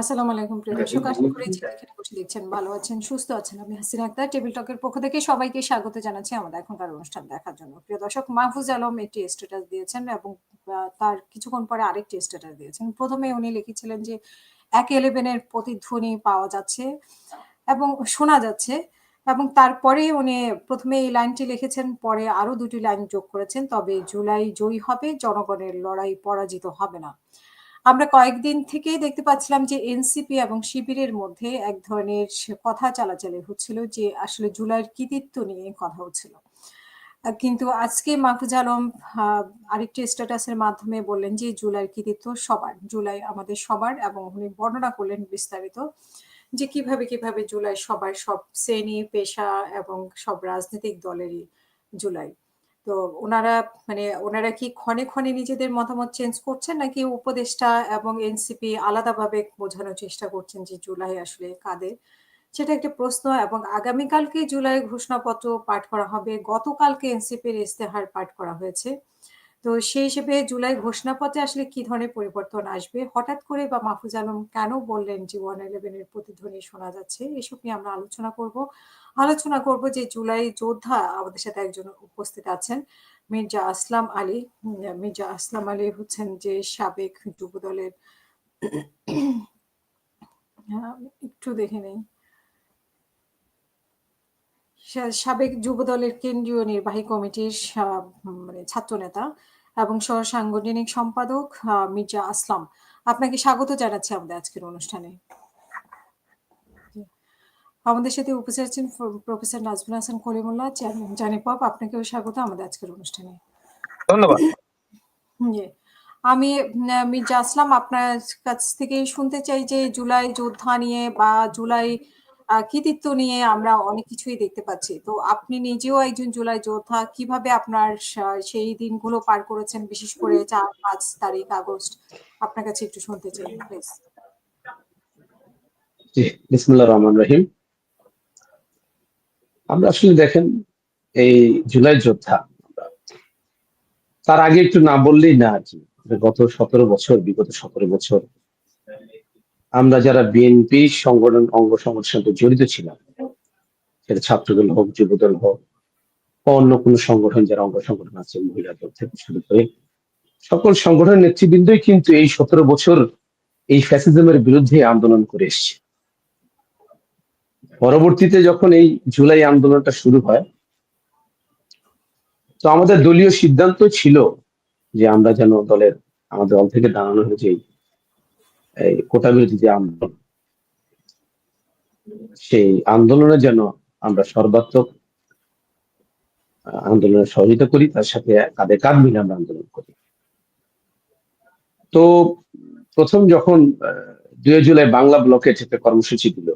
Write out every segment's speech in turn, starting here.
আসসালামু আলাইকুম প্রিয় দর্শক আশা করি যেখানে বসে দেখছেন ভালো আছেন সুস্থ আছেন। আমি হাসিনা আক্তার টেবিল টকের পক্ষ থেকে সবাইকে স্বাগত জানাচ্ছি আমাদের এখনকার অনুষ্ঠান দেখার জন্য। প্রিয় দর্শক মাহফুজ আলম একটি স্ট্যাটাস দিয়েছেন এবং তার কিছুক্ষণ পরে আরেকটি স্ট্যাটাস দিয়েছেন। প্রথমে উনি লিখেছিলেন যে এক ইলেভেনের প্রতিধ্বনি পাওয়া যাচ্ছে এবং শোনা যাচ্ছে এবং তারপরে উনি প্রথমে এই লাইনটি লিখেছেন পরে আরও দুটি লাইন যোগ করেছেন তবে জুলাই জয়ী হবে জনগণের লড়াই পরাজিত হবে না। আমরা কয়েকদিন থেকেই দেখতে পাচ্ছিলাম যে এনসিপি এবং শিবিরের মধ্যে এক ধরনের কথা চালাচালি হচ্ছিল যে আসলে জুলাইয়ের কৃতিত্ব নিয়ে কথা হচ্ছিল। কিন্তু আজকে মাহফুজ আলম আরেকটি স্ট্যাটাসের মাধ্যমে বললেন যে জুলাইয়ের কৃতিত্ব সবার, জুলাই আমাদের সবার এবং উনি বর্ণনা করলেন বিস্তারিত যে কীভাবে কীভাবে জুলাই সবার সব শ্রেণি, পেশা এবং সব রাজনৈতিক দলেরই জুলাই। তো ওনারা মানে ওনারা কি ক্ষণে ক্ষণে নিজেদের মতামত চেঞ্জ করছেন নাকি উপদেষ্টা এবং এনসিপি আলাদাভাবে বোঝানোর চেষ্টা করছেন যে জুলাই আসলে কাদের? সেটা একটা প্রশ্ন এবং আগামীকালকে জুলাই ঘোষণাপত্র পাঠ করা হবে। গতকালকে এনসিপির ইস্তেহার পাঠ করা হয়েছে। তো সেই হিসেবে জুলাই ঘোষণাপত্রে আসলে কি ধরনের পরিবর্তন আসবে? হঠাৎ করে বা মাহফুজ আলম কেন বললেন যে ওয়ান ইলেভেনের প্রতিধ্বনি শোনা যাচ্ছে? এসব নিয়ে আমরা আলোচনা করব। আলোচনা করব যে জুলাই যোদ্ধা আমাদের সাথে একজন উপস্থিত আছেন, মির্জা আসলাম আলী। মির্জা আসলাম আলী হচ্ছেন যে সাবেক যুব দলের একটু দেখে নেই। সাবেক যুব দলের কেন্দ্রীয় নির্বাহী কমিটির মানে ছাত্রনেতা এবং সহ সাংগঠনিক সম্পাদক মির্জা আসলাম। আপনাকে স্বাগত জানাচ্ছি আমাদের আজকের অনুষ্ঠানে। আমাদের সাথে উপস্থিত আছেন প্রফেসর নাজমুল হাসান কলিমুল্লাহ চেয়ারম্যান জানিপপ আপনাকেও স্বাগত আমাদের আজকের অনুষ্ঠানে। ধন্যবাদ। আমি মির্জা আসলাম আপনার কাছ থেকে শুনতে চাই যে জুলাই যোদ্ধা নিয়ে বা জুলাই আহ, কৃতিত্ব নিয়ে আমরা অনেক কিছুই দেখতে পাচ্ছি। তো আপনি নিজেও একজন জুলাই যোদ্ধা কীভাবে আপনার সেই দিনগুলো পার করেছেন বিশেষ করে চার পাঁচ তারিখ আগস্ট? আপনার কাছে একটু শুনতে চাই প্লিজ। জি বিসমুল্লাহ রহমান রহিম। আমরা আসলে দেখেন, এই জুলাই যোদ্ধা, তার আগে একটু না বললেই না আর কি। গত সতেরো বছর, বিগত সতেরো বছর, আমরা যারা বিএনপি সংগঠন, অঙ্গ সংগঠনের সাথে জড়িত ছিলাম, সেটা ছাত্রদল হোক, যুবদল হোক, বা অন্য কোনো সংগঠন যারা অঙ্গ সংগঠন আছে মহিলা দল থেকে শুরু করে, সকল সংগঠনের নেতৃবৃন্দই কিন্তু এই সতেরো বছর এই ফ্যাসিজমের বিরুদ্ধে আন্দোলন করে এসছে। পরবর্তীতে যখন এই জুলাই আন্দোলনটা শুরু হয়, তো আমাদের দলীয় সিদ্ধান্ত ছিল যে আমরা যেন দলের, আমাদের দল থেকে দাঁড়ানো হয়েছে এই- কোটা বিরোধী যে আন্দোলন সেই আন্দোলনে যেন আমরা সর্বাত্মক, আন্দোলনে সহযোগিতা করি, তার সাথে কাঁধে কাঁধ মিলে আমরা আন্দোলন করি। তো প্রথম যখন দুই জুলাই বাংলা ব্লকে একটা কর্মসূচি দিল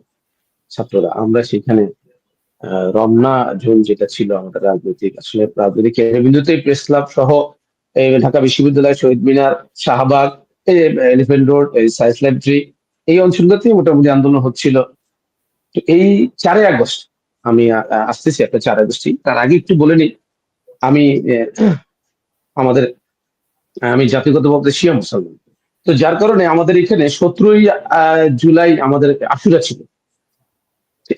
ছাত্ররা। আমরা সেখানে রমনা জোন যেটা ছিল আমাদের রাজনৈতিক, আসলে রাজনৈতিক কেন্দ্রবিন্দুতেই প্রেস ক্লাব সহ ঢাকা বিশ্ববিদ্যালয় Shaheed Minar, Shahbag elephant road science library এই অঞ্চলগুলোতে মোটামুটি আন্দোলন হচ্ছিল। তো এই চারই আগস্ট, আমি আসতেছি একটা চার আগস্টই। তার আগে একটু বলে নিই, আমি আমাদের, আমি জাতিগত জাতিগতভাবে শিয়া মুসলমান। তো যার কারণে আমাদের এখানে সতেরোই জুলাই আমাদের আশুরা ছিল।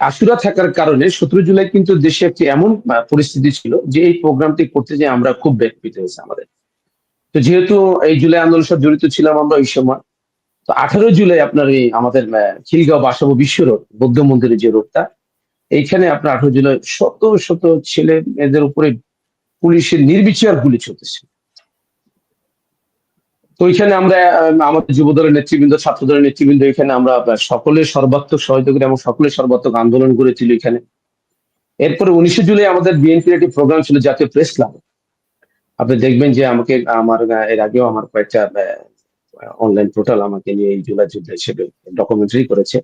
আশুরা থাকার কারণে সতেরো জুলাই কিন্তু দেশে একটি এমন পরিস্থিতি ছিল যে এই প্রোগ্রামটি করতে যে আমরা খুব ব্যাকপিত হয়েছে আমাদের। তো যেহেতু এই জুলাই আন্দোলনের সাথে জড়িত ছিলাম আমরা ওই সময়, তো আঠারো জুলাই আপনার এই আমাদের খিলগাঁও বাসাবো বিশ্ব রোড, বৌদ্ধ মন্দিরের যে রোডটা, এইখানে আপনার আঠারো জুলাই শত শত ছেলে মেয়েদের উপরে পুলিশের নির্বিচার গুলি চলতেছে তো ওইখানে আমরা আমাদের যুবদলের নেতৃবৃন্দ ছাত্রদলের নেতৃবৃন্দ এখানে আমরা আহ, সকলের সর্বাত্মক সহযোগিতা করি এবং সকলের সর্বাত্মক আন্দোলন করেছিল এখানে। এরপরে উনিশে জুলাই আমাদের বিএনপির একটি প্রোগ্রাম ছিল জাতীয় প্রেস ক্লাব আপনি দেখবেন যে আমাকে আমার এর আগেও আমার কয়েকটা অনলাইন পোর্টাল আমাকে নিয়ে এই জুলাই যুদ্ধ হিসেবে ডকুমেন্টারি করেছে।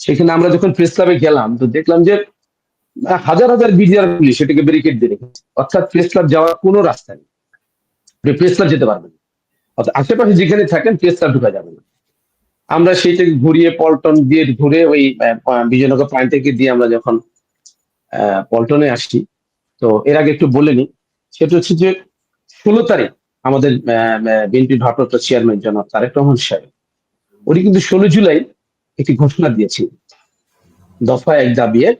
সেখানে আমরা যখন প্রেস ক্লাবে গেলাম তো দেখলাম যে হাজার হাজার বিডিআর পুলিশ সেটাকে ব্যারিকেড দিয়ে রেখেছে। অর্থাৎ প্রেস ক্লাব যাওয়ার কোনো রাস্তা নেই। প্রেস ক্লাব যেতে পারবেন। আশেপাশে যেখানে থাকেন প্রেস ঢুকা যাবে না। আমরা সেইটাকে ঘুরিয়ে পল্টন দিয়ে ঘুরে ওই বিজয়নগর পয়েন্ট থেকে দিয়ে আমরা যখন পল্টনে আসছি তো এর আগে একটু বলে নিই, সেটা হচ্ছে যে ষোলো তারিখ আমাদের বিএনপির ভারপ্রাপ্ত চেয়ারম্যান জনাব তারেক রহমান সাহেব, উনি কিন্তু ষোলো জুলাই একটি ঘোষণা দিয়েছিলেন দফা এক দাবি এক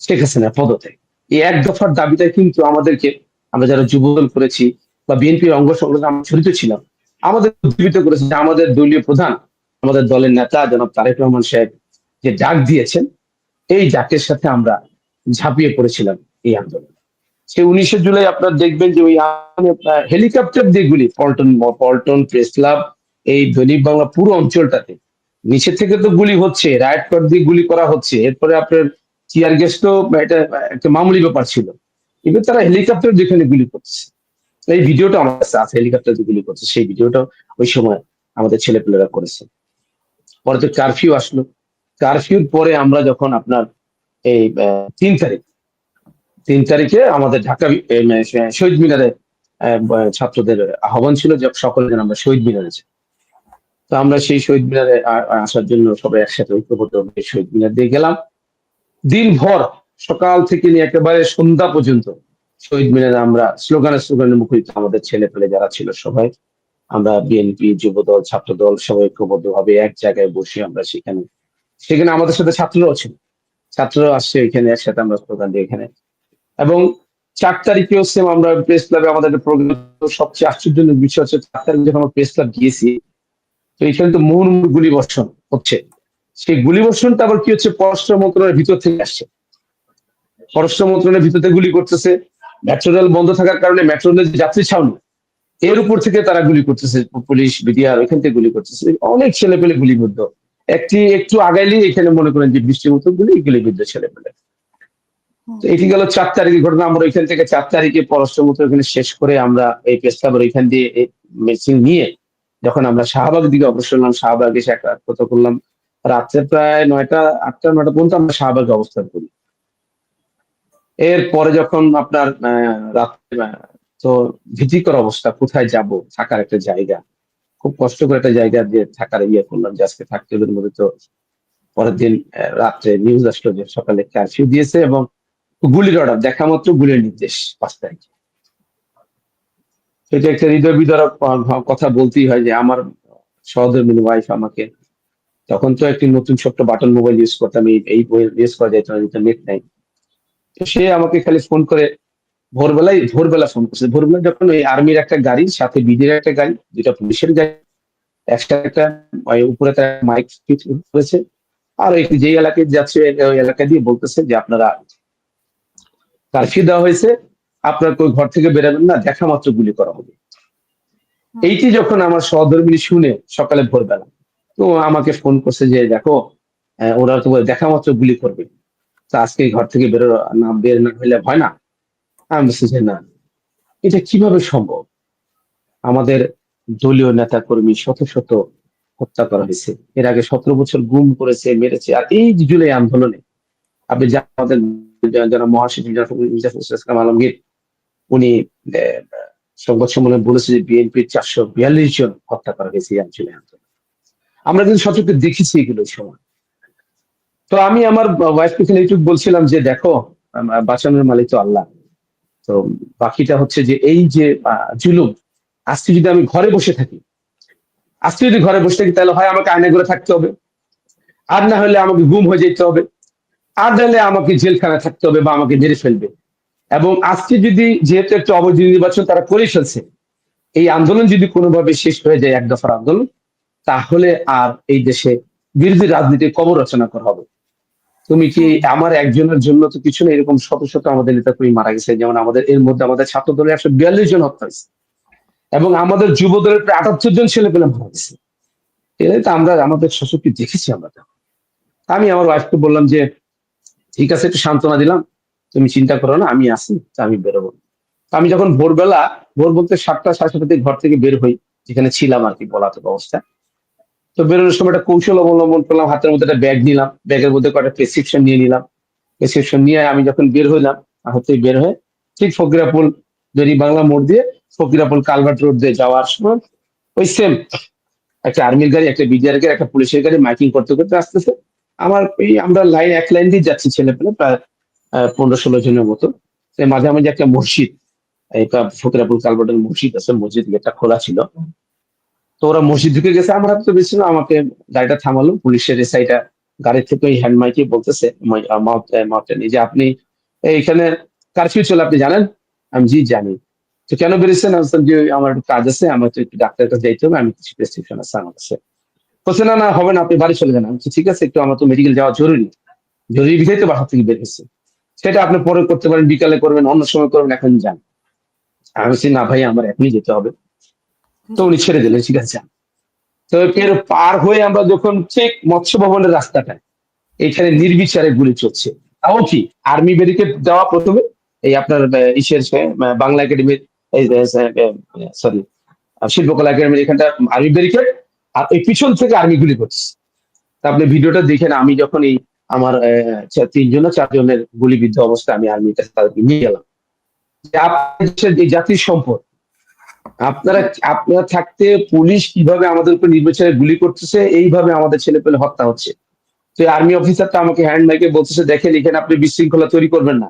শেখ হাসিনা পদত্যাগ। এই এক দফার দাবিটা কিন্তু আমাদেরকে, আমরা যারা যুবদল করেছি বা বিএনপির অঙ্গ সংগঠন আমরা জড়িত ছিলাম। আমাদের উদ্দীপিত করেছে যে আমাদের দলীয় প্রধান, আমাদের দলের নেতা জনাব তারেক রহমান সাহেব যে ডাক দিয়েছেন, এই ডাকের সাথে আমরা ঝাঁপিয়ে পড়েছিলাম এই আন্দোলন। সেই উনিশে জুলাই আপনারা দেখবেন যে ওই হেলিকপ্টার দিয়ে গুলি, পল্টন পল্টন প্রেস ক্লাব, এই দৈনিক বাংলা পুরো অঞ্চলটাতে। নিচে থেকে তো গুলি হচ্ছে রাইট কট দিয়ে গুলি করা হচ্ছে, এরপরে আপনার টিয়ার গ্যাস তো এটা একটা মামুলি ব্যাপার ছিল। কিন্তু তারা হেলিকপ্টার যেখানে গুলি করতেছে এই ভিডিওটা আমার কাছে আছে হেলিকপ্টার দিয়ে গুলি করছে সেই ভিডিওটা ওই সময় আমাদের ছেলেপেলেরা করেছে। পরে তো কারফিউ আসলো। কারফিউর পরে আমরা যখন আপনার এই তিন তারিখ তিন তারিখে আমাদের ঢাকা আহ, শহীদ মিনারে ছাত্রদের আহ্বান ছিল যে সকলে যেন আমরা শহীদ মিনারে যাই। তো আমরা সেই শহীদ মিনারে আসার জন্য সবাই একসাথে ঐক্যবদ্ধ শহীদ মিনার দিয়ে গেলাম। দিনভর সকাল থেকে নিয়ে একেবারে সন্ধ্যা পর্যন্ত শহীদ মিনারে আমরা স্লোগানে স্লোগানে মুখরিত আমাদের ছেলে পেলে যারা ছিল সবাই। আমরা বিএনপি, যুবদল, ছাত্রদল সবাই ঐক্যবদ্ধ ভাবে এক জায়গায় বসে আমরা সেখানে সেখানে আমাদের সাথে ছাত্ররাও ছিল। ছাত্ররাও আসছে এখানে, একসাথে আমরা স্লোগান দিয়ে এখানে। এবং চার তারিখেও সেম আমরা প্রেস ক্লাবে আমাদের প্রোগ্রাম সবচেয়ে আশ্চর্যজনক বিষয় হচ্ছে চার তারিখ যখন আমরা প্রেস ক্লাব গিয়েছি তো এখানে তো মুহুর্মুহ গুলি বর্ষণ হচ্ছে। সেই গুলি বর্ষণটা আবার কি হচ্ছে? পররাষ্ট্র মন্ত্রণালয়ের ভিতর থেকে আসছে। পররাষ্ট্র মন্ত্রণালয়ের ভিতর থেকে গুলি করতেছে। মেট্রো রেল বন্ধ থাকার কারণে মেট্রো রেলের যে যাত্রী ছাউনি, এর উপর থেকে তারা গুলি করতেছে, পুলিশ বিডিআর ওইখান থেকে গুলি করতেছে। অনেক ছেলে পেলে গুলিবিদ্ধ। একটি, একটু আগাইলেই এখানে মনে করেন যে বৃষ্টির মতো গুলি গুলিবিদ্ধ ছেলে পেলে এটি গেল চার তারিখের ঘটনা। আমরা ওইখান থেকে চার তারিখে পররাষ্ট্র মন্ত্রী ওখানে শেষ করে আমরা এই পেশকাবার ওইখান দিয়ে মেশিন নিয়ে যখন আমরা শাহবাগ দিকে অগ্রসর হলাম, শাহবাগ এসে একটা কথা করলাম রাত্রে প্রায় নয়টা, আটটা, নয়টা পর্যন্ত আমরা শাহবাগে অবস্থান করি। এরপরে যখন আপনার রাত্রে তো ভীতিকর অবস্থা, কোথায় যাব? থাকার একটা জায়গা। খুব কষ্ট করে একটা জায়গা দিয়ে থাকার ইয়ে করলাম যে আজকে থাকতে হবে মধ্যে তো পরের দিন রাত্রে নিউজ আসলো যে সকালে কারফিউ দিয়েছে এবং গুলির অর্ডার দেখা মাত্র গুলির নির্দেশ পাঁচ তারিখে। এটা একটা হৃদয় বিদারক কথা বলতেই হয় যে আমার সহধর্মিনী ওয়াইফ আমাকে, তখন তো একটি নতুন ছোট্ট বাটন মোবাইল ইউজ করতাম, এই ইউজ করা যেত নেট নাই। সে আমাকে খালি ফোন করে ভোরবেলায় ভোরবেলা ফোন করছে। ভোরবেলা যখন ওই আর্মির একটা গাড়ি সাথে বিডির একটা গাড়ি যেটা পুলিশের গাড়ি একসাথে একটা উপরে তার মাইক ফিট করেছে। আর ওই যে এলাকায় যাচ্ছে ওই এলাকা দিয়ে বলতেছে যে আপনারা কারফিউ দেওয়া হয়েছে আপনার কই ঘর থেকে বেরোবেন না দেখা মাত্র গুলি করা হবে। এইটি যখন আমার সহধর্মিনী শুনে সকালে ভোরবেলা তো আমাকে ফোন করছে যে দেখো ওরা তো দেখা মাত্র গুলি করবে। তা আজকে ঘর থেকে বেরো না বের না হইলে হয় না? আমি বলছি যে না। এটা কীভাবে সম্ভব? আমাদের দলীয় নেতা কর্মী শত শত হত্যা করা হয়েছে। এর আগে সতেরো বছর গুম করেছে, মেরেছে, আর এই জুলাই আন্দোলনে, আপনি আমাদের যারা মহাসচিব আলমগীর, উনি সংবাদ সম্মেলনে বলেছে যে বিএনপির চারশো বিয়াল্লিশ জন হত্যা করা হয়েছে এই অঞ্চলে আন্দোলন। আমরা কিন্তু সচক্ষে দেখেছি এগুলো সময়। তো আমি আমার ওয়াইফকে এখানে একটু বলছিলাম যে দেখো বাঁচানোর মালিক তো আল্লাহ। তো বাকিটা হচ্ছে যে এই যে জুলুম, আজকে যদি আমি ঘরে বসে থাকি, আজকে যদি ঘরে বসে থাকি, তাহলে হয় আমাকে আয়না করে থাকতে হবে, আর না হলে আমাকে গুম হয়ে যেতে হবে, আর নাহলে আমাকে জেলখানায় থাকতে হবে বা আমাকে মেরে ফেলবে। এবং আজকে যদি যেহেতু একটা অবৈধ নির্বাচন তারা করে ফেলছে, এই আন্দোলন যদি কোনোভাবে শেষ হয়ে যায় এক দফার আন্দোলন, তাহলে আর এই দেশে বিরোধী রাজনীতির কবর রচনা করা হবে। তুমি কি আমার একজনের জন্য তো কিছু না এরকম শত শত আমাদের নেতা কর্মী মারা গেছে যেমন আমাদের এর মধ্যে আমাদের ছাত্র দলের একশো বিয়াল্লিশ জন হত্যা হয়েছে। এবং আমাদের যুব দলের প্রায় আটাত্তর জন ছেলে পেলে মারা গেছে। এটাই তো আমরা আমাদের শোষককে দেখেছি আমরা। আমি আমার ওয়াইফকে বললাম যে ঠিক আছে একটু সান্ত্বনা দিলাম। তুমি চিন্তা করো না আমি আসি তা আমি বেরোবো। তো আমি যখন ভোরবেলা ভোর বলতে সাতটা সাড়ে সাতটা ঘর থেকে বের হই যেখানে ছিলাম আর কি পলাতক অবস্থা তো বেরোনোর সময় একটা কৌশল অবলম্বন করলাম, হাতের মধ্যে একটা ব্যাগ নিলাম, ব্যাগের মধ্যে কয়েকটা প্রেসক্রিপশন নিয়ে নিলাম। প্রেসক্রিপশন নিয়ে আমি যখন বের হইলাম হাতে বের হয়ে ঠিক ফকিরাপুল দৈনিক বাংলা মোড় দিয়ে ফকিরাপুল কালভার্ট রোড দিয়ে যাওয়ার সময় ওই সেম একটা আর্মির গাড়ি, একটা বিডিআর গাড়ি, একটা পুলিশের গাড়ি মাইকিং করতে করতে আসতেছে। আমার এই আমরা লাইন এক লাইন দিয়ে যাচ্ছি ছেলে পেলে প্রায় পনেরো ষোলো জনের মতো। মাঝে মাঝে একটা মসজিদ একটা ফকির আবুল কালবাটের মসজিদ আছে, মসজিদ গেটটা খোলা ছিল। তো ওরা মসজিদ ঢুকে গেছে। আমরা তো বেশি না আমাকে গাড়িটা থামালো। পুলিশের এসআইটা গাড়ি থেকে ওই হ্যান্ড মাইকে বলতেছে যে। আপনি এইখানে কারফিউ চলে, আপনি জানেন? আমি, জি, জানি। তো কেন বেরিয়েছেন? যে আমার একটু কাজ আছে আমার তো একটু ডাক্তারের কাছে যাইতে হবে। আমি কিছু প্রেসক্রিপশন আছে আমার কাছে। বলছে, না না, হবে না, আপনি বাড়ি চলে যান। আমি ঠিক আছে, একটু আমার তো মেডিকেল যাওয়া জরুরি। জরুরি বিধায় তো বাসা থেকে বেরিয়েছে সেটা আপনি পরে করতে পারেন, বিকালে করবেন, অন্য সময় করবেন, এখন যান। আমি বলছি, না ভাই, আমার এখনই যেতে হবে। তো উনি ছেড়ে দিলেন, ঠিক আছে। তো এর পার হয়ে আমরা যখন ঠিক মৎস্য ভবনের রাস্তাটায় এখানে নির্বিচারে গুলি চলছে তাও কি? আর্মি ব্যারিকেড দেওয়া প্রথমে, এই আপনার ইসের বাংলা একাডেমির সরি শিল্পকলা একাডেমির এখানটা আর্মি ব্যারিকেড আর এই পিছন থেকে আর্মি গুলি করছে। তা আপনি ভিডিওটা দেখেন, আমি যখন এই আমার তিনজন চারজনের গুলিবিদ্ধ অবস্থায় আমি আর্মির কাছে তাদেরকে নিয়ে গেলাম। যে আপনাদের এই জাতির সম্পদ আপনারা আপনারা থাকতে পুলিশ কীভাবে আমাদের উপর নির্বিচারে গুলি করতেছে, এইভাবে আমাদের ছেলে পেলে হত্যা হচ্ছে। তো আর্মি অফিসারটা আমাকে হ্যান্ড মাইকে বলতেছে, দেখেন, এখানে আপনি বিশৃঙ্খলা তৈরি করবেন না।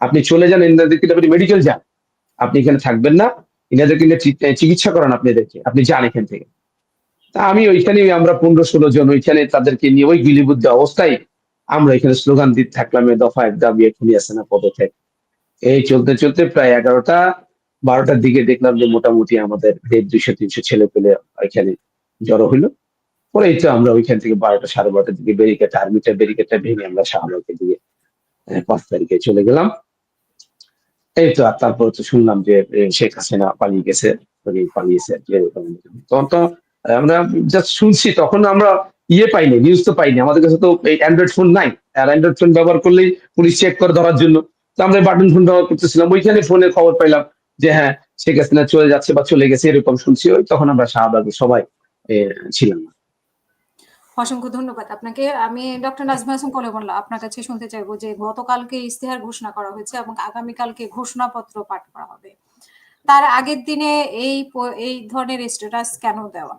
আপনি চলে যান এনাদেরকে আপনি মেডিকেল যান। আপনি এখানে থাকবেন না এনাদেরকে চিকিৎসা করান আপনি এদেরকে। আপনি যান এখান থেকে। তা আমি ওইখানে আমরা পনেরো ষোলো জন ওইখানে তাদেরকে নিয়ে ওই গুলিবুদ্ধ অবস্থায় আমরা এখানে স্লোগান দিতে থাকলাম দফা এক দাবি এখনই আছে না, পদত্যাগ। এই চলতে চলতে প্রায় এগারোটা বারোটার দিকে দেখলাম যে মোটামুটি আমাদের দেড় দুইশো তিনশো ছেলে পেলে এখানে জড়ো হইল। পরে এই তো আমরা ওইখান থেকে বারোটা, সাড়ে বারোটার দিকে ব্যারিকেড আর্মিটা ব্যারিকেডটা ভেঙে আমরা শাহবাগের দিকে পাঁচ তারিখে চলে গেলাম। এই তো, আর তারপর তো শুনলাম যে শেখ হাসিনা পালিয়ে গেছে পালিয়েছে। তখন তো আমরা জাস্ট শুনছি, তখন আমরা ইয়ে পাইনি নিউজ তো পাইনি। আমাদের কাছে তো এই অ্যান্ড্রয়েড ফোন নাই। আর অ্যান্ড্রয়েড ফোন ব্যবহার করলেই পুলিশ চেক করে ধরার জন্য। তো আমরা বাটন ফোন ব্যবহার করতেছিলাম, ওইখানে ফোনে খবর পাইলাম। যে হ্যাঁ শেখ হাসিনা চলে যাচ্ছে বা চলে গেছে, এরকম শুনছি ওই, তখন আমরা শাহবাগে সবাই ছিলাম। অসংখ্য ধন্যবাদ আপনাকে। আমি ডক্টর নাজমা হাসান কলেবল্লা আপনার কাছে শুনতে চাইব যে গতকালকে ইস্তেহার ঘোষণা করা হয়েছে এবং আগামীকালকে ঘোষণাপত্র পাঠ করা হবে। তার আগের দিনে এই এই ধরনের স্ট্যাটাস কেন দেওয়া?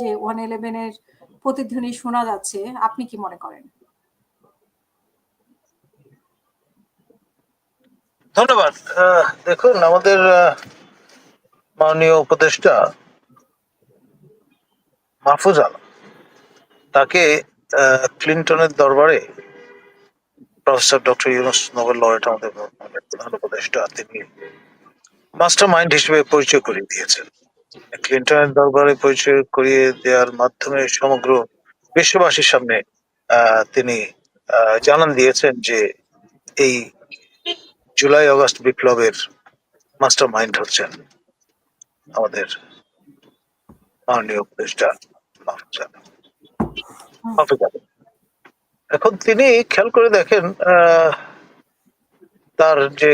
যে ওয়ান ইলেভেনের প্রতিধ্বনি শোনা যাচ্ছে, আপনি কি মনে করেন? ধন্যবাদ। দেখুন, আমাদের মাননীয় উপদেষ্টা মাহফুজ আলম তাকে ক্লিন্টনের দরবারে professor doctor Yunus Nobel laureate আমাদের প্রধান উপদেষ্টা তিনি মাস্টার মাইন্ড হিসেবে পরিচয় করিয়ে দিয়েছেন। ক্লিন্টনের দরবারে পরিচয় করিয়ে দেওয়ার মাধ্যমে সমগ্র বিশ্ববাসীর সামনে তিনি জানান দিয়েছেন যে এই জুলাই আগস্ট বিপ্লবের মাস্টার মাইন্ড হচ্ছেন আমাদের মাননীয় উপদেষ্টা। এখন তিনি খেয়াল করে দেখেন তার যে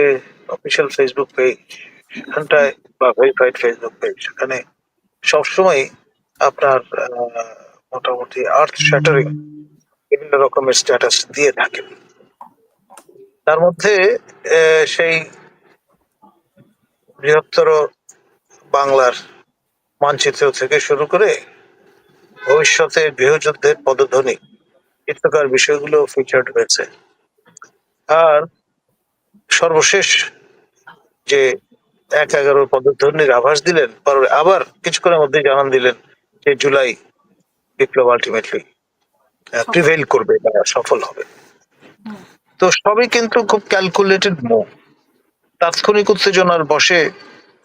অফিসিয়াল ফেসবুক পেজ, সেখানটায় বা ভেরিফাইড ফেসবুক পেজ, সেখানে সবসময় আপনার মোটামুটি আর্থ শ্যাটারিং বিভিন্ন রকমের স্ট্যাটাস দিয়ে থাকেন তার মধ্যে সেই বৃহত্তর বাংলার মানচিত্র থেকে শুরু করে ভবিষ্যতে গৃহযুদ্ধের পদধ্বনি, চিত্রকার বিষয়গুলো ফিচার্ড হয়েছে আর সর্বশেষ যে এক এগারোর পদধ্বনির আভাস দিলেন, পরে আবার কিছুক্ষণের মধ্যে জানান দিলেন যে জুলাই বিপ্লব আলটিমেটলি প্রিভেল করবে বা সফল হবে। তো সবই কিন্তু খুব ক্যালকুলেটেড মুভ তাৎক্ষণিক উত্তেজনার বসে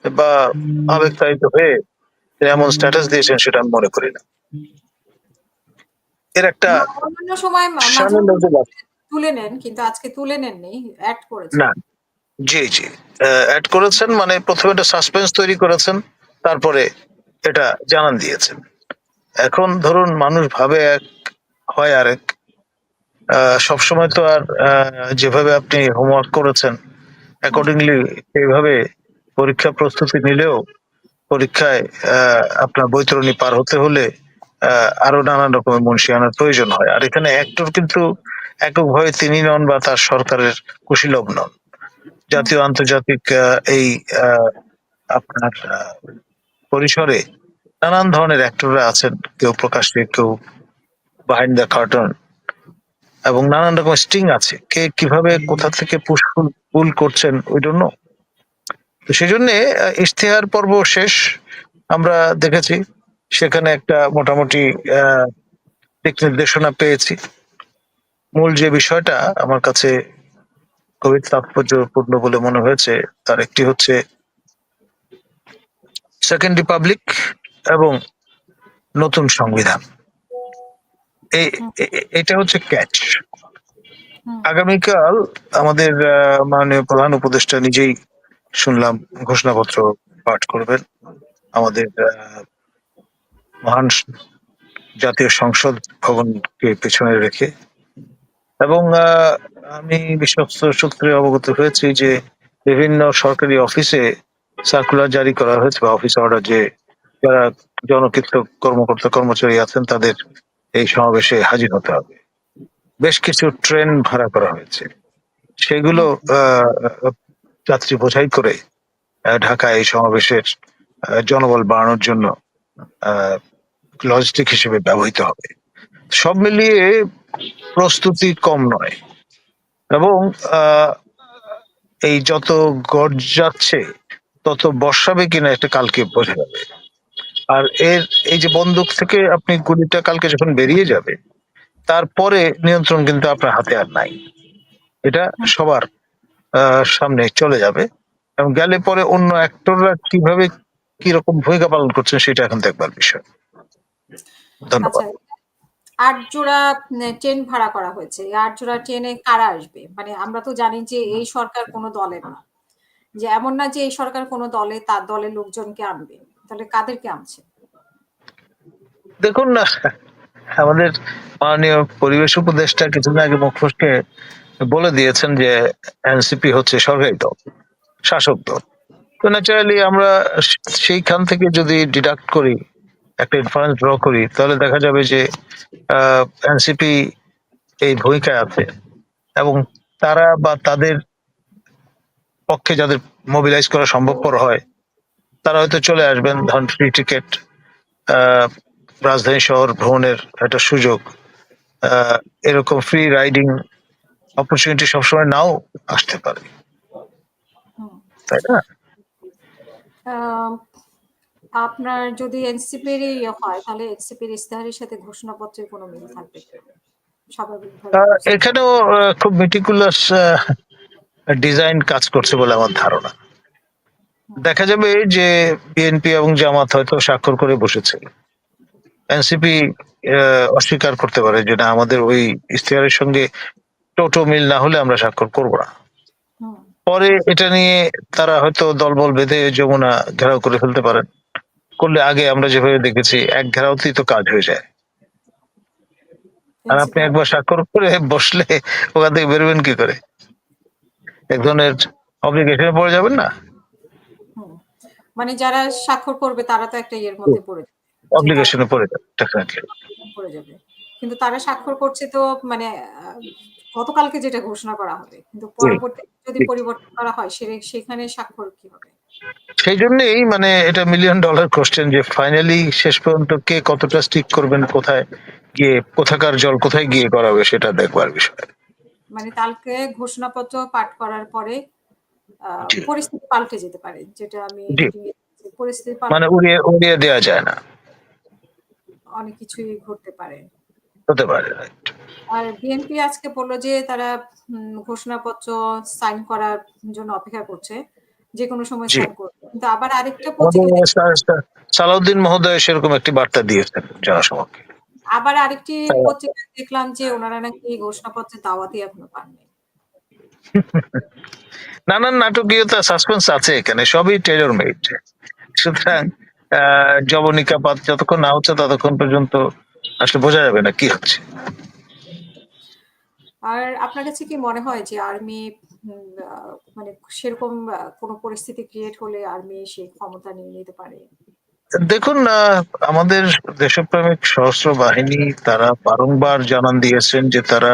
বা আবেগতাড়িত হয়ে এমন স্ট্যাটাস দিয়েছেন সেটা আমি মনে করি না। এর একটা সময় তুলে নেন কিন্তু আজকে তুলে নেননি অ্যাড করেছেন। না জি জি। অ্যাড করেছেন মানে প্রথমে একটা সাসপেন্স তৈরি করেছেন তারপরে এটা জানান দিয়েছেন। এখন ধরুন মানুষ ভাবে এক হয় আরেক। সবসময় তো আর যেভাবে আপনি হোমওয়ার্ক করেছেন অ্যাকর্ডিংলি সেইভাবে পরীক্ষা প্রস্তুতি নিলেও পরীক্ষায় আপনার বৈতরণী পার হতে হলে আরও নানান রকমের মুন্সিয়ানার প্রয়োজন হয়। আর এখানে অ্যাক্টর কিন্তু এককভাবে তিনি নন বা তার সরকারের কুশীলভ নন। জাতীয় আন্তর্জাতিক এই আপনার পরিসরে নানান ধরনের অ্যাক্টররা আছেন। কেউ প্রকাশ্যে, কেউ বাহিনী দ্য কার্টন এবং নানান রকম স্টিং আছে। কে কীভাবে কোথা থেকে পুষ্পুল পুল করছেন ওই জন্য। তো সেই জন্য ইশতেহার পর্ব শেষ। আমরা দেখেছি সেখানে একটা মোটামুটি দিক নির্দেশনা পেয়েছি। মূল যে বিষয়টা আমার কাছে খুবই তাৎপর্যপূর্ণ বলে মনে হয়েছে তার একটি হচ্ছে সেকেন্ড রিপাবলিক এবং নতুন সংবিধান। এটা হচ্ছে ক্যাচ আগামীকাল আমাদের মাননীয় প্রধান উপদেষ্টা নিজেই শুনলাম ঘোষণাপত্র পাঠ করবেন। আমাদের মহান জাতীয় সংসদ ভবনকে পেছনে রেখে। এবং আমি বিশ্বস্ত সূত্রে অবগত হয়েছি যে বিভিন্ন সরকারি অফিসে সার্কুলার জারি করা হয়েছে বা অফিস অর্ডার যে যারা জনকিত কর্মকর্তা কর্মচারী আছেন তাদের এই সমাবেশে হাজির হতে হবে। বেশ কিছু ট্রেন ভাড়া করা হয়েছে। সেগুলো যাত্রী বোঝাই করে ঢাকায় এই সমাবেশের জনবল বাড়ানোর জন্য লজিস্টিক হিসেবে ব্যবহৃত হবে। সব মিলিয়ে প্রস্তুতি কম নয়। এবং এই যত গড় যাচ্ছে, তত বর্ষাবে কিনা একটা কালকে বোঝা যাবে। আর এর, এই যে বন্দুক থেকে আপনি গুলিটা কালকে যখন বেরিয়ে যাবে, তারপরে নিয়ন্ত্রণ কিন্তু আপনার হাতে আর নাই। এটা সবার সামনে চলে যাবে এবং গেলে পরে অন্য অ্যাক্টররা কীভাবে কি রকম ভূমিকা পালন করছেন সেটা এখন দেখবার বিষয়। ধন্যবাদ। আচ্ছা আট জোড়া ট্রেন ভাড়া করা হয়েছে। আট জোড়া ট্রেনে কারা আসবে? মানে আমরা তো জানি যে এই সরকার কোনো দলের না। যে এমন না যে এই সরকার কোনো দলে, তার দলের লোকজনকে আনবে। তাহলে কাদেরকে আনছে? দেখুন না, আমাদের মাননীয় পরিবেশ উপদেষ্টা কিছুদিন আগে মুখ ফসকে বলে দিয়েছেন যে এনসিপি হচ্ছে সরকারি দল, শাসক দল। তো ন্যাচারালি আমরা সেইখান থেকে যদি ডিডাক্ট করি, একটা ইনফারেন্স ড্র করি, তাহলে দেখা যাবে যে এনসিপি এই ভূমিকায় আছে এবং তারা বা তাদের পক্ষে যাদের মোবিলাইজ করা সম্ভবপর হয় তারা হয়তো চলে আসবেন ধন ফ্রি টিকিট রাজধানী শহর ভ্রমণের একটা সুযোগ। আহ, এরকম ফ্রি রাইডিং অপরচুনিটি সবসময় নাও আসতে পারে। তাই না? আপনার যদি এনসিপির হয় তাহলে এনসিপির ইস্তেহারের সাথে ঘোষণাপত্রের কোনো মিল থাকবে? এখানেও খুব মেটিকুলাস ডিজাইন কাজ করছে বলে আমার ধারণা। দেখা যাবে যে বিএনপি এবং জামাত হয়তো স্বাক্ষর করে বসেছে। এনসিপি অস্বীকার করতে পারে যে না আমাদের ওই ইশতেহারের সঙ্গে টোটো মিল না হলে আমরা স্বাক্ষর করব না। পরে এটা নিয়ে তারা হয়তো দলবল বেঁধে যমুনা ঘেরাও করে ফেলতে পারেন। করলে আগে আমরা যেভাবে দেখেছি এক ঘেরাওতেই তো কাজ হয়ে যায়। আর আপনি একবার স্বাক্ষর করে বসলে ওখান থেকে বেরোবেন কি করে? এক ধরনের অব্লিগেশনে পড়ে যাবেন না। মানে যারা স্বাক্ষর করবে তারা তো একটা ইয়ের মধ্যে পড়ে যাবে। অব্লিগেশনে পড়ে যাবে ডেফিনেটলি পড়ে যাবে। কিন্তু তারা স্বাক্ষর করছে তো মানে গতকালকে যেটা ঘোষণা করা হবে কিন্তু পরবর্তী যদি পরিবর্তন করা হয় সে- সেখানে স্বাক্ষর কি হবে? সেই জন্যই মানে এটা মিলিয়ন ডলার কোশ্চেন যে ফাইনালি শেষ পর্যন্ত কে কতটা স্টিক করবেন কোথায় গিয়ে কোথাকার জল কোথায় গিয়ে করাবে সেটা দেখবার বিষয়। মানে কালকে ঘোষণাপত্র পাঠ করার পরে। পরিস্থিতি পাল্টে যেতে পারে যেটা আমি। পরিস্থিতি মানে উড়িয়ে উড়িয়ে দেওয়া যায় না অনেক কিছুই ঘটতে পারে হতে পারে আর বিএনপি আজকে বলল যে তারা ঘোষণাপত্র সাইন করার জন্য অপেক্ষা করছে যে কোনো সময়। সাইন করবে কিন্তু আবার আরেকটা সালাউদ্দিন মহোদয় সেরকম একটি বার্তা দিয়েছেন জনসমক্ষে আবার আরেকটি। পত্রিকা দেখলাম যে ওনারা নাকি ঘোষণাপত্রের দাওয়াতই এখনও পাননি নানান নাটকীয়তা সাসপেন্স আছে এখানে সবই টেলর মেড সুতরাং আহ, জবনিকাপাত যতক্ষণ না হচ্ছে ততক্ষণ পর্যন্ত আসলে বোঝা যাবে না কি হচ্ছে। আর আপনার কাছে কি মনে হয় যে আর্মি মানে সেরকম কোনো পরিস্থিতি ক্রিয়েট হলে আর্মি সেই ক্ষমতা নিয়ে নিতে পারে? দেখুন আমাদের দেশপ্রেমিক সশস্ত্র বাহিনী তারা বারংবার জানান দিয়েছেন যে তারা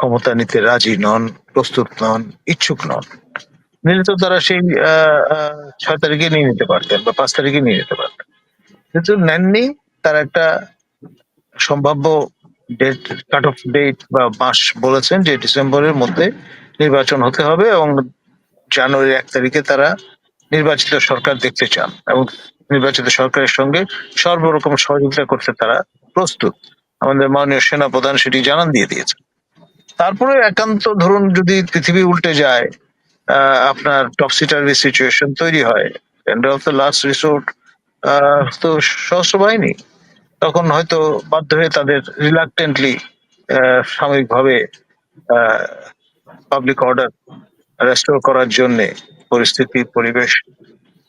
ক্ষমতা নিতে রাজি নন, প্রস্তুত নন, ইচ্ছুক নন। নিলে তো তারা সেই ছয় তারিখে নিয়ে নিতে পারতেন বা পাঁচ তারিখে নিয়ে নিতে পারতেন। কিন্তু নেননি, তারা একটা সম্ভাব্য ডেট কাট অফ ডেট বা মাস বলেছেন যে ডিসেম্বরের মধ্যে নির্বাচন হতে হবে এবং জানুয়ারির এক তারিখে তারা নির্বাচিত সরকার দেখতে চান এবং নির্বাচিত সরকারের সঙ্গে সর্বরকম সহযোগিতা করতে তারা প্রস্তুত। আমাদের মাননীয় সেনা প্রধান সেটি জানান দিয়ে দিয়েছেন। তারপরে একান্ত ধরুন যদি পৃথিবী উল্টে যায় আপনার টপসিটারি সিচুয়েশন তৈরি হয়। End of the last resort তো সশস্ত্র বাহিনী তখন হয়তো বাধ্য হয়ে তাদের রিলাক্টেন্টলি সাময়িকভাবে পাবলিক অর্ডার রেস্টোর করার জন্যে, পরিস্থিতি, পরিবেশ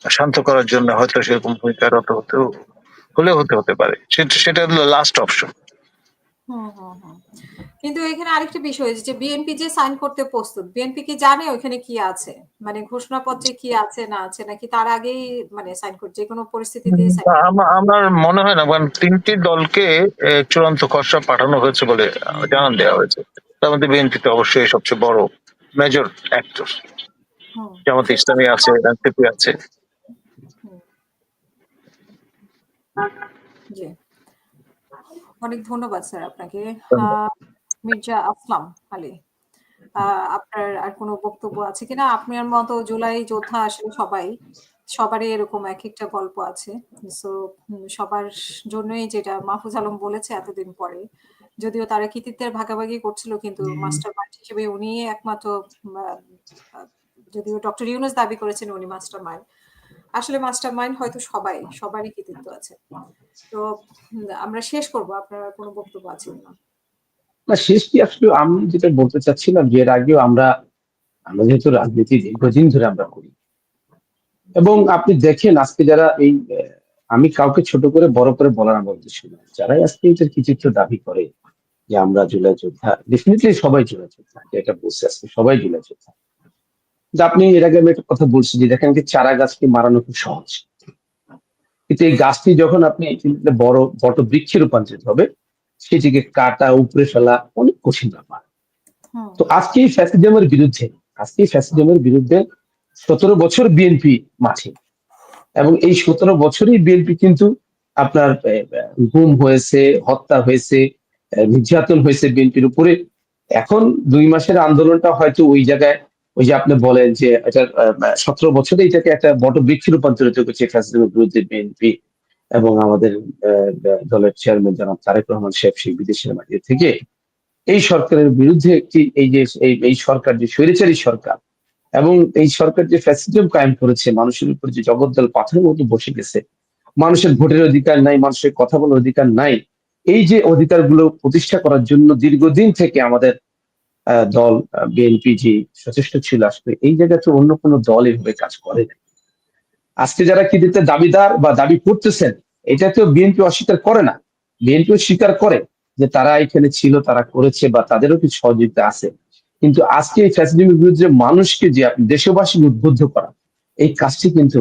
শান্ত করার জন্য হয়তো সেরকম ভূমিকা ভূমিকারত হতেও, হলেও হতে হতে পারে। সেটা হলো লাস্ট অপশন। কিন্তু এখানে আরেকটা বিষয় যে বিএনপি যে সাইন করতে প্রস্তুত বিএনপি কি জানে ওখানে কি আছে? মানে ঘোষণাপত্রে কি আছে না আছে? নাকি তার আগেই মানে সাইন করছে যে কোনো পরিস্থিতিতে আমার মনে হয় না কারণ তিনটি দলকে চূড়ান্ত খসড়া পাঠানো হয়েছে বলে জানান দেওয়া হয়েছে। তার মধ্যে বিএনপি তো অবশ্যই সবচেয়ে বড় মেজর অ্যাক্টর জামাত ইসলামী আছে এনসিপি আছে। জি। অনেক ধন্যবাদ স্যার আপনাকে। মির্জা আসলাম আলী আপনার আর কোনো বক্তব্য আছে কিনা? আপনার মতো জুলাই যোদ্ধা আসলে সবাই সবারই এরকম এক একটা গল্প আছে। সো সবার জন্যই যেটা মাহফুজ আলম বলেছে এতদিন পরে। যদিও তারা কৃতিত্বের ভাগাভাগি করছিল কিন্তু মাস্টার মাইন্ড হিসেবে উনি একমাত্র যদিও ডক্টর ইউনুস দাবি করেছেন উনি মাস্টার মাইন্ড আসলে মাস্টার মাইন্ড হয়তো সবাই সবারই কৃতিত্ব আছে। তো আমরা শেষ করব আপনার কোনো বক্তব্য আছে না না, শেষ কি আসলে আমি যেটা বলতে চাচ্ছিলাম যে এর আগেও আমরা আমরা যেহেতু রাজনীতি দীর্ঘদিন ধরে আমরা করি, এবং আপনি দেখেন আজকে যারা এই আমি কাউকে ছোট করে বড় করে বলার আমার উদ্দেশ্য নয় যারাই আজকে এটার কৃতিত্ব দাবি করে যে আমরা জুলাই যোদ্ধা ডেফিনেটলি সবাই জুলাই যোদ্ধা এটা বলছে আজকে সবাই জুলাই যোদ্ধা। আপনি এর আগে আমি একটা কথা বলছি যে দেখেন যে চারা গাছকে মারানো খুব সহজ। কিন্তু এই গাছটি যখন আপনি বড় বট বৃক্ষে রূপান্তরিত হবে সেটিকে কাটা উপরে ফেলা অনেক কঠিন ব্যাপার। তো আজকে এই ফ্যাসিজমের বিরুদ্ধে আজকে এই ফ্যাসিজমের বিরুদ্ধে সতেরো বছর বিএনপি মাঠে। এবং এই সতেরো বছরই বিএনপি কিন্তু আপনার গুম হয়েছে হত্যা হয়েছে নির্যাতন হয়েছে বিএনপির উপরে। এখন দুই মাসের আন্দোলনটা হয়তো ওই জায়গায় ওই যে আপনি বলেন যে এটা সতেরো বছরে এটাকে একটা বট বৃক্ষ রূপান্তরিত করছে ফ্যাসিজমের বিরুদ্ধে বিএনপি। এবং আমাদের দলের চেয়ারম্যান জনাব তারেক রহমান শেখ সেই বিদেশের মাটিতে থেকে এই সরকারের বিরুদ্ধে একটি এই যে, এই সরকার যে স্বৈরাচারী সরকার এবং এই সরকার যে ফ্যাসিজম কায়েম করেছে, মানুষের উপর যে জগদ্দল পাথরের মতো বসে গেছে, মানুষের ভোটের অধিকার নাই, মানুষের কথা বলার অধিকার নাই, এই যে অধিকারগুলো প্রতিষ্ঠা করার জন্য দীর্ঘদিন থেকে আমাদের দল বিএনপি যে সচেষ্ট ছিল, আসলে এই জায়গাতে অন্য কোনো দল এভাবে কাজ করে না আজকে যারা কি দিতে দাবিদার বা দাবি করতেছেন এটা তো বিএনপি অস্বীকার করে না। বিএনপিও স্বীকার করে যে তারা এখানে ছিল, তারা করেছে বা তাদেরও কিছু সহযোগিতা আছে। কিন্তু আজকে এই ফ্যাসিজমের বিরুদ্ধে মানুষকে যে আপনি দেশবাসীকে উদ্বুদ্ধ করা, এই কাজটি কিন্তু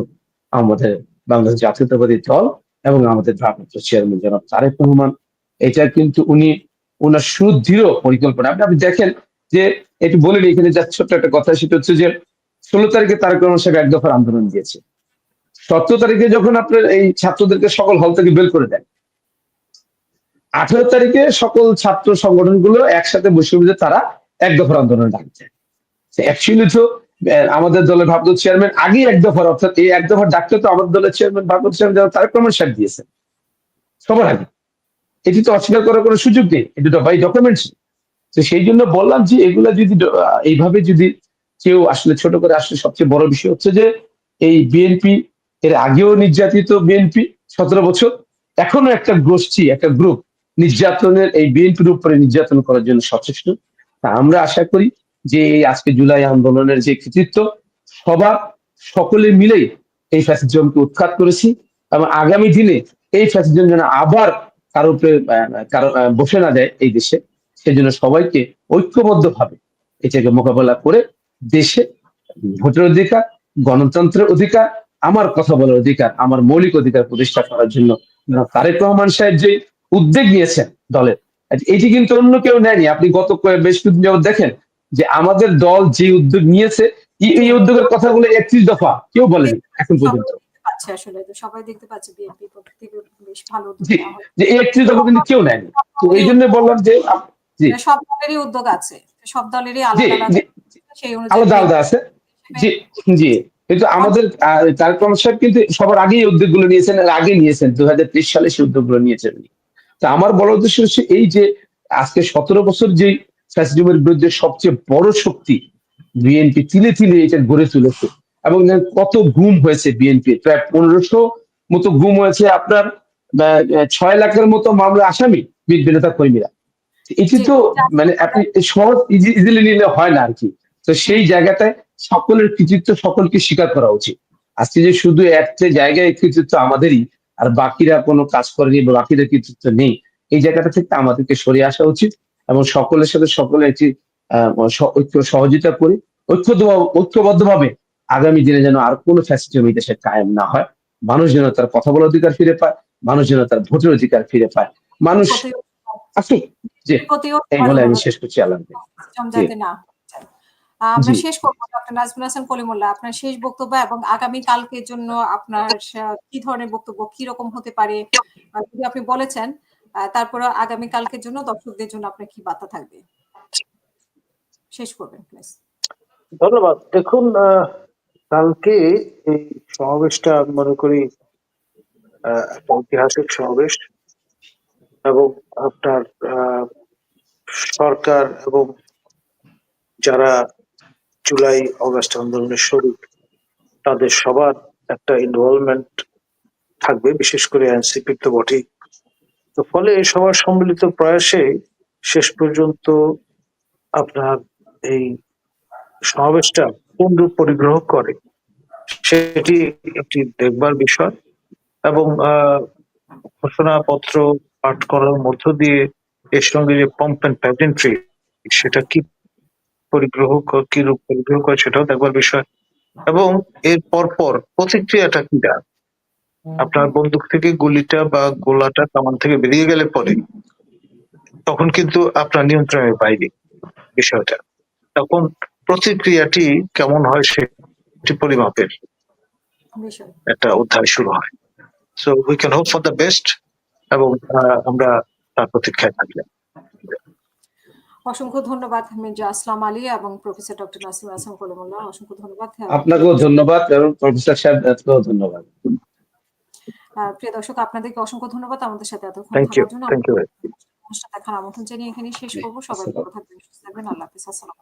আমাদের বাংলাদেশ জাতীয়তাবাদী দল এবং আমাদের ভারপ্রাপ্ত চেয়ারম্যান জনাব তারেক রহমান, এটা কিন্তু উনি ওনার সুদৃঢ় পরিকল্পনা। আপনি আপনি দেখেন যে, একটু বলেন এখানে যা ছোট্ট একটা কথা, সেটা হচ্ছে যে, ষোলো তারিখে তারেক রহমান সাহেব এক দফার আন্দোলন দিয়েছে। সতেরো তারিখে যখন আপনার এই ছাত্রদেরকে সকল হল থেকে বের করে দেন, আঠেরো তারিখে সকল ছাত্র সংগঠনগুলো একসাথে বসে বসে তারা এক দফার আন্দোলন ডাকছে। অ্যাকচুয়ালি তো আমাদের দলের ভারপ্রাপ্ত চেয়ারম্যান আগেই এক দফার, অর্থাৎ এই এক দফার ডাকতে তো আমাদের দলের চেয়ারম্যান ভারপ্রাপ্ত চেয়ারম্যান যারা তারেক রহমান সাহেব দিয়েছেন। সবার আগে। এটি তো অস্বীকার করার কোনো সুযোগ নেই, এটি বাই ডকুমেন্টস তো সেই জন্য বললাম যে এগুলা যদি এইভাবে যদি কেউ আসলে ছোট করে আসলে সবচেয়ে বড় বিষয় হচ্ছে যে, এই বিএনপি এর আগেও নির্যাতিত বিএনপি সতেরো বছর, এখনও একটা গোষ্ঠী, একটা গ্রুপ নির্যাতনের, এই বিএনপির উপরে নির্যাতন করার জন্য সচেষ্ট। তা আমরা আশা করি যে আজকে জুলাই আন্দোলনের যে কৃতিত্ব, সবার সকলে মিলেই এই ফ্যাসিজমকে উৎখাত করেছি এবং আগামী দিনে এই ফ্যাসিজম যেন আবার কারও উপরে কারও বসে না যায় এই দেশে, সেজন্য সবাইকে ঐক্যবদ্ধ ভাবে এটাকে মোকাবেলা করে দেশে ভোটের অধিকার, গণতন্ত্রের অধিকার আমার কথা বলার অধিকার আমার মৌলিক অধিকার প্রতিষ্ঠা করার জন্য তারেক রহমান সাহেব যে উদ্যোগ নিয়েছেন দলের এটি কিন্তু অন্য কেউ নেয়নি আপনি গত বেশ কিছুদিন যাবত দেখেন যে আমাদের দল যে উদ্যোগ নিয়েছে এই- উদ্যোগের কথাগুলো একত্রিশ দফা কেউ বলেনি এখন পর্যন্ত পাচ্ছে আসলে সবাই দেখতে পাচ্ছে বিএনপি বেশ ভালো উদ্যোগ জি। নেওয়া হয়েছে। যে একত্রিশ দফা কিন্তু কেউ নেয়নি তো এই জন্য বললাম যে। মানে সব দলেরই উদ্যোগ আছে সব দলেরই আলাদা আলাদা আলাদা আলাদা আছে জি জি কিন্তু আমাদের তারেক রহমান সাহেব কিন্তু সবার আগেই এই উদ্যোগগুলো নিয়েছেন আর আগে নিয়েছেন দু সালে সেই উদ্যোগগুলো নিয়েছেন। তা আমার বড় উদ্দেশ্য হচ্ছে এই যে আজকে সতেরো বছর যে ফ্যাসিজমের বিরুদ্ধে সবচেয়ে বড় শক্তি বিএনপি তিলে তিলে এটা গড়ে তুলেছে এবং কত গুম হয়েছে বিএনপি প্রায় পনেরোশো মতো গুম হয়েছে আপনার ছয় লাখের মতো মামলা আসামি বিএনপি নেতা কর্মীরা। এটি তো মানে আপনি সহজ ইজিলি নিলে হয় না আর কি। তো সেই জায়গাটায় সকলের কৃতিত্ব সকলকে স্বীকার করা উচিত। আজকে যে শুধু একটা জায়গায় কৃতিত্ব আমাদেরই আর বাকিরা কোনো কাজ করেনি বা বাকিদের কৃতিত্ব নেই এই জায়গাটা থেকে আমাদেরকে সরে আসা উচিত এবং সকলের সাথে সকলে একটি ঐক্য সহযোগিতা করি ঐক্যবদ্ধ ঐক্যবদ্ধভাবে আগামী দিনে যেন আর কোনো ফ্যাসিজম এই দেশে কায়েম না হয়। মানুষ যেন তার কথা বলার অধিকার ফিরে পায় মানুষ যেন তার ভোটের অধিকার ফিরে পায়। মানুষ আসুক জি এই বলে আমি শেষ করছি আল্লাহ আমরা শেষ করব ডক্টর নাজমুল হাসান কলিমুল্লাহ। আপনার শেষ বক্তব্য এবং আগামী কালকের জন্য আপনার কি ধরনের বক্তব্য কি রকম হতে পারে যদি আপনি বলেছেন আহ, তারপরে আগামী কালকের জন্য দর্শকদের জন্য আপনার কি বার্তা থাকবে? শেষ করবেন প্লিজ। ধন্যবাদ। দেখুন আহ, কালকে এই সমাবেশটা আমি মনে করি একটা ঐতিহাসিক সমাবেশ এবং আপনার আহ, সরকার এবং যারা জুলাই, অগস্ট আন্দোলনের শরীর। তাদের সবার একটা ইনভলভমেন্ট থাকবে, বিশেষ করে এনসিপির তো বটেই। তো ফলে সবার সম্মিলিত প্রয়াসে শেষ পর্যন্ত আপনার এই সমাবেশটা কোন রূপ পরিগ্রহ করে। সেটি একটি দেখবার বিষয় এবং ঘোষণাপত্র পাঠ করার মধ্য দিয়ে এর সঙ্গে যে পম্প অ্যান্ড প্যাজেন্ট্রি সেটা কি পরিগ্রহ ক- রূপ পরিগ্রহ করে সেটাও দেখবার বিষয়। এবং এর পরপর প্রতিক্রিয়াটা কি দেয় আপনার বন্দুক থেকে গুলিটা বা গোলাটা কামান থেকে বেরিয়ে গেলে পরে তখন কিন্তু আপনার নিয়ন্ত্রণের বাইরে বিষয়টা। তখন প্রতিক্রিয়াটি কেমন হয় সেটি পরিমাপের একটা অধ্যায় শুরু হয়। So we can hope for the best এবং আমরা তার প্রতীক্ষায় থাকলাম অসংখ্য ধন্যবাদ মির্জা আসলাম আলী এবং প্রফেসর ডক্টর নাসিম হাসান কলমুল্লাহ। অসংখ্য ধন্যবাদ। আপনাকেও ধন্যবাদ এবং প্রফেসর সাহেব আপনাকেও ধন্যবাদ। প্রিয় দর্শক আপনাদেরকে অসংখ্য ধন্যবাদ। আমাদের সাথে এত থ্যাংক ইউ থাকার জন্য থ্যাংক ইউ অনুষ্ঠান দেখার আমন্ত্রণ জানিয়ে এখানে শেষ করব। সবাই ভালো থাকবেন সুস্থ থাকবেন। আল্লাহ হাফিজ। আসসালাম